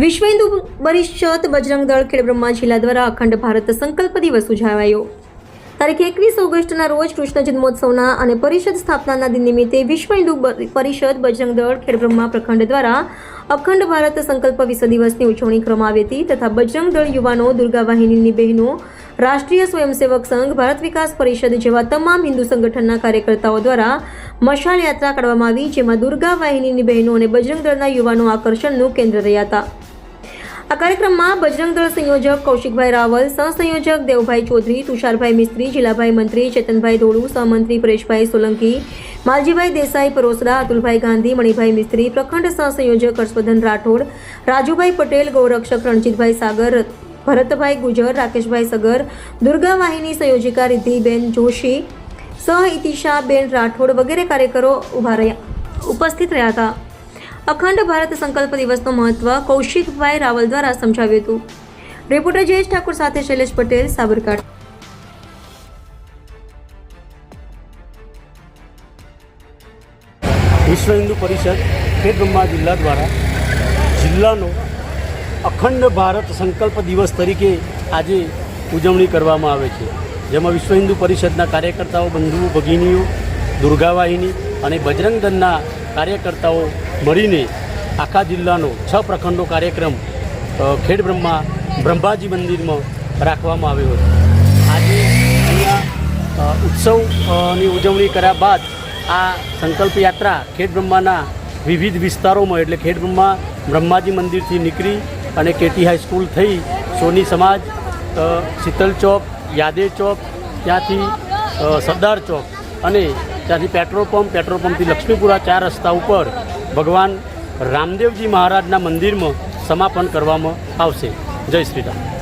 વિશ્વ હિન્દુ પરિષદ બજરંગ દળ ખેડબ્રહ્મા જિલ્લા દ્વારા અખંડ ભારત સંકલ્પ દિવસ ઉજવાયો. તારીખ એકવીસ ઓગસ્ટના રોજ કૃષ્ણ જન્મોત્સવના અને પરિષદ સ્થાપનાના દિન નિમિત્તે વિશ્વ હિન્દુ પરિષદ બજરંગ દળ ખેડબ્રહ્મા પ્રખંડ દ્વારા અખંડ ભારત સંકલ્પ વિશ્વ દિવસની ઉજવણી કરવામાં આવી હતી તથા બજરંગ દળ યુવાનો દુર્ગા વાહિનીની બહેનો, રાષ્ટ્રીય સ્વયંસેવક સંઘ, ભારત વિકાસ પરિષદ જેવા તમામ હિન્દુ સંગઠનના કાર્યકર્તાઓ દ્વારા મશાલ યાત્રા કાઢવામાં આવી, જેમાં દુર્ગા વાહિનીની બહેનો અને બજરંગ દળના યુવાનો આકર્ષણનું કેન્દ્ર રહ્યા હતા. આ કાર્યક્રમમાં બજરંગ દળ સંયોજક કૌશિકભાઈ રાવલ, સહસંયોજક દેવભાઈ ચૌધરી, તુષારભાઈ મિસ્ત્રી, જિલ્લાભાઈ મંત્રી ચેતનભાઈ ધોળુ, સહમંત્રી પરેશભાઈ સોલંકી, માલજીભાઈ દેસાઈ પરોસરા, અતુલભાઈ ગાંધી, મણિભાઈ મિસ્ત્રી, પ્રખંડ સહસંયોજક હર્ષવર્ધન રાઠોડ, રાજુભાઈ પટેલ, ગૌરક્ષક રણજીતભાઈ સાગર, ભરતભાઈ ગુજર, રાકેશભાઈ સગર દુર્ગા વાહિની સંયોજિકા રિદ્ધિબેન જોશી સહ ઇતિશાબેન રાઠોડ વગેરે કાર્યકરો ઊભા રહ્યા ઉપસ્થિત રહ્યા હતા. અખંડ ભારત સંકલ્પ દિવસનું મહત્વ કૌશિકભાઈ રાવલ દ્વારા સમજાવ્યું હતું. રિપોર્ટર જયેશ ઠાકુર સાથે શૈલેષ પટેલ, સાબરકાંઠા. વિશ્વ હિન્દુ પરિષદ ખેડબ્રહ્મા જિલ્લા દ્વારા જિલ્લાનો અખંડ ભારત સંકલ્પ દિવસ તરીકે આજે ઉજવણી કરવામાં આવે છે. જેમાં વિશ્વ હિન્દુ પરિષદના કાર્યકર્તાઓ, બંધુઓ, ભગિનીઓ, દુર્ગાવાહિની અને બજરંગ દળના કાર્યકર્તાઓ મળીને આખા જિલ્લાનો છ પ્રખંડો કાર્યક્રમ ખેડ ખેડબ્રહ્મા બ્રહ્માજી મંદિરમાં રાખવામાં આવ્યો હતો. આજે અહીંયા ઉત્સવની ઉજવણી કર્યા બાદ આ સંકલ્પ યાત્રા ખેડ બ્રહ્માના વિવિધ વિસ્તારોમાં, એટલે ખેડ બ્રહ્મા, બ્રહ્માજી મંદિરથી નીકળી અને કેટી હાઈસ્કૂલ થઈ સોની સમાજ શીતલ ચોક યાદે ચોક, ત્યાંથી સરદાર ચોક અને ત્યાંથી પેટ્રોલ પંપ, પેટ્રોલ પંપથી લક્ષ્મીપુરા ચાર રસ્તા ઉપર ભગવાન રામદેવજી મહારાજના મંદિરમાં સમાપન કરવામાં આવશે. જય શ્રી રામ.